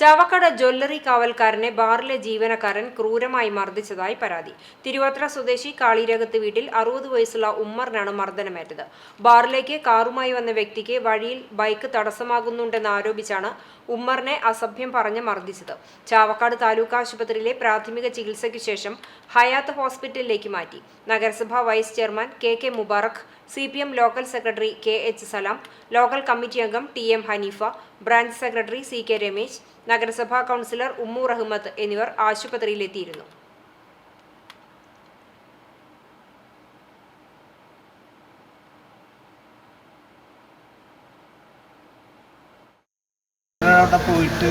Chavakkad jewellery കാവൽക്കാരനെ ബാറിലെ ജീവനക്കാരൻ ക്രൂരമായി മർദ്ദിച്ചതായി പരാതി. തിരുവാത്ര സ്വദേശി കാളിരകത്ത് വീട്ടിൽ അറുപത് വയസ്സുള്ള ഉമ്മറിനാണ് മർദ്ദനമേറ്റത്. ബാറിലേക്ക് കാറുമായി വന്ന വ്യക്തിക്ക് വഴിയിൽ ബൈക്ക് തടസ്സമാകുന്നുണ്ടെന്ന് ആരോപിച്ചാണ് ഉമ്മറിനെ അസഭ്യം പറഞ്ഞ് മർദ്ദിച്ചത്. ചാവക്കാട് താലൂക്ക് ആശുപത്രിയിലെ പ്രാഥമിക ചികിത്സയ്ക്ക് ശേഷം ഹയാത്ത് ഹോസ്പിറ്റലിലേക്ക് മാറ്റി. നഗരസഭാ vice chairman K K Mubarak C P M local secretary K H Salam local committee അംഗം T M Haneefa branch secretary C K Ramesh നഗരസഭാ കൗൺസിലർ ഉമ്മു റഹ്മത്ത് എന്നിവർ ആശുപത്രിയിലെത്തിയിരുന്നു. പോയിട്ട്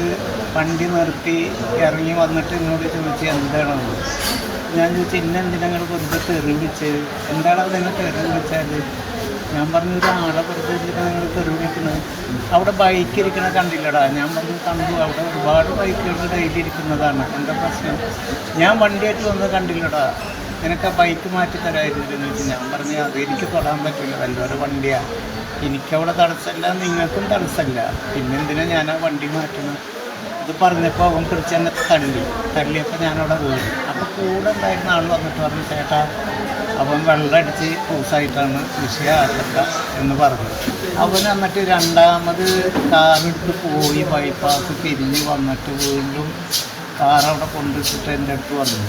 വണ്ടി നിർത്തി ഇറങ്ങി വന്നിട്ട് എന്നോട് ചോദിച്ചു എന്താണെന്ന് ഞാൻ ചോദിച്ചു ഇന്ന എന്തിനാ നിങ്ങൾ വെറുതെ തെറി വിളിച്ചത് എന്താണ് നിങ്ങൾ തെറി ഞാൻ പറഞ്ഞു ആളെ വെറുതെ നിങ്ങൾ തെറി വിളിക്കുന്നത് അവിടെ ബൈക്ക് ഇരിക്കണ കണ്ടില്ലടാ. ഞാൻ പറഞ്ഞു കണ്ടു. അവിടെ ഒരുപാട് ബൈക്കുകൾ ഡെയിലി ഇരിക്കുന്നതാണ്. എന്താ പ്രശ്നം? ഞാൻ വണ്ടിയായിട്ട് വന്ന് കണ്ടില്ലടാ. നിനക്ക് ആ ബൈക്ക് മാറ്റി തരായിരുന്നു എന്ന് ചോദിച്ചു. ഞാൻ പറഞ്ഞു അത് എനിക്ക് തൊടാൻ പറ്റില്ല. വല്ലവരുടെ വണ്ടിയാണ് എനിക്കവിടെ തടസ്സമില്ല. നിങ്ങൾക്കും തടസ്സമില്ല. പിന്നെന്തിനാ ഞാൻ ആ വണ്ടി മാറ്റണം? ഇത് പറഞ്ഞപ്പോൾ അവൻ പിടിച്ചെന്നെ തള്ളി. തള്ളിയപ്പോൾ ഞാനവിടെ പോയി. അപ്പോൾ കൂടെ ഉണ്ടായിരുന്ന ആൾ വന്നിട്ട് പറഞ്ഞു ചേട്ടാ അവൻ വെള്ളമടിച്ച് പൂസായിട്ടാണ് വിഷയമാക്കണ്ട എന്ന് പറഞ്ഞു. അവൻ എന്നിട്ട് രണ്ടാമത് കാറെടുത്ത് പോയി ബൈപ്പാസ് തിരിഞ്ഞ് വന്നിട്ട് വീണ്ടും കാർ അവിടെ കൊണ്ടുവച്ചിട്ട് എന്റെ അടുത്ത് വന്നു.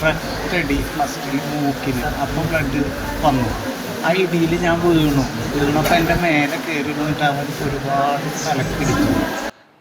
ഫ്രണ്ടടി ഫസ്റ്റിൽ മൂക്കിന് അപ്പം ബ്ലഡ് വന്നു. ആ ഇടിയിൽ ഞാൻ വീണു. വീണപ്പോൾ എന്റെ മേലെ കയറി നിന്നിട്ട് അവർക്ക് ഒരുപാട് തലക്കിടിച്ചു